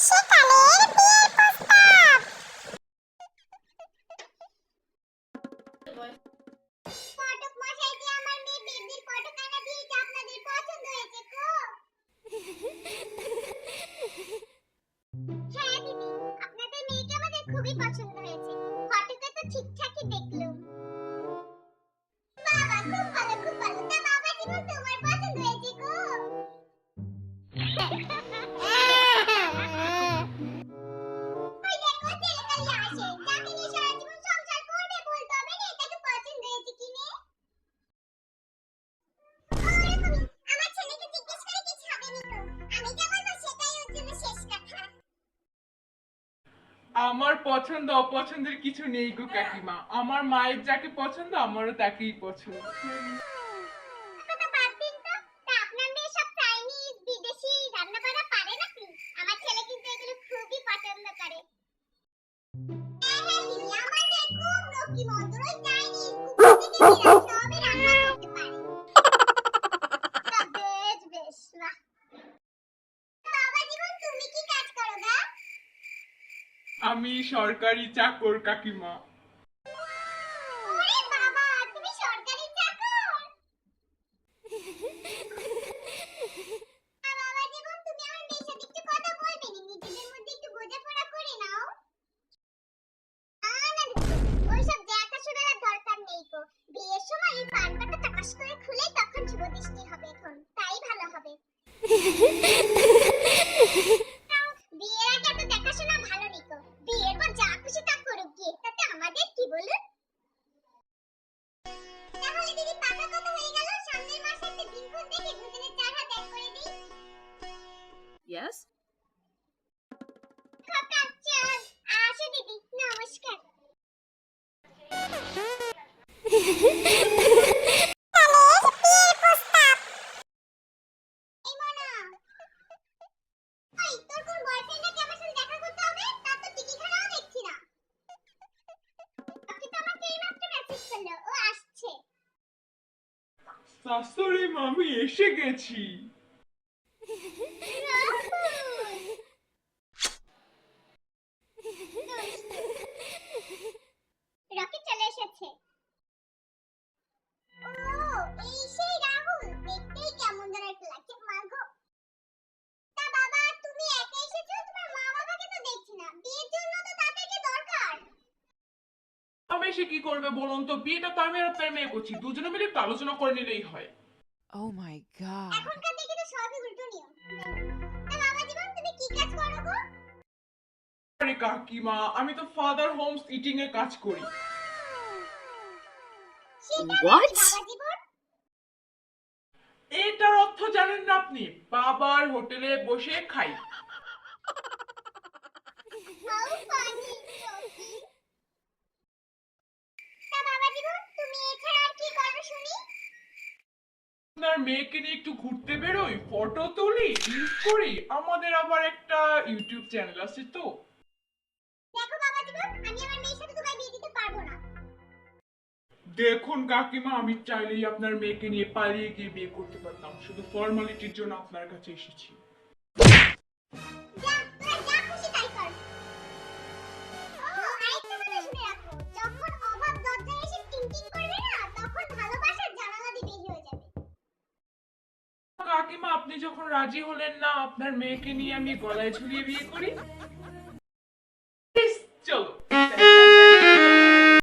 সেকালের বিয়ের প্রস্তাব কটক মশাই যে আমার মেয়ে বেবির কটক আনা দিয়েছে আপনাদের পছন্দ হয়েছে তো হ্যাঁ দিদি আপনাদের মেয়েকে আমাদের খুবই পছন্দ হয়েছে ফটোতে তো ঠিকঠাকই দেখলাম বাবা খুব ভালো খুব ভালো তা বাবা জীবন তোমার পছন্দ হয়েছে গো আমার পছন্দ, অপছন্দের কিছু নেই গো কাকিমা। আমার মায়ের যাকে পছন্দ, আমারও তাকেই পছন্দ। চাইনিজ, বিদেশি রান্না আমি সরকারি চাকর কাকিমা। Yes? শাশুড়ি মামি এসে গেছি এসে কি করবে বলুন তো? বিয়েটা তো আমি আর আপনার মেয়ে করছি। দুজনে মিলে একটু আলোচনা করে নিলেই হয়। Oh my god. এখনকার দিকে তো সবই উল্টো নিয়ম। তা বাবা জীবন তুমি কি কাজ করো গো? আরে কাকিমা আমি তো ফাদার হোমস ইটিং এর কাজ করি। জীবন এটার অর্থ জানেন না আপনি? বাবার হোটেলে বসে খাই। হাউ ফানি রকি তা বাবা জীবন তুমি এছাড়া আর কি করো শুনি আপনার মেয়েকে নিয়ে একটু ঘুরতে বেরোই ফটো তুলি রিলস করি আমাদের আবার একটা ইউটিউব চ্যানেল আছে তো। দেখো বাবা জীবন আমি আমার মেয়ের সাথে তোমায় বিয়ে দিতে পারব না। দেখুন কাকিমা আমি চাইলেই আপনার মেয়েকে নিয়ে পালিয়ে গিয়ে বিয়ে করতে পারতাম শুধু ফর্মালিটির জন্য আপনার কাছে এসেছি। কাকিমা আপনি যখন রাজি হলেন না আপনার মেয়েকে নিয়ে আমি গলায় ঝুলিয়ে বিয়ে করি?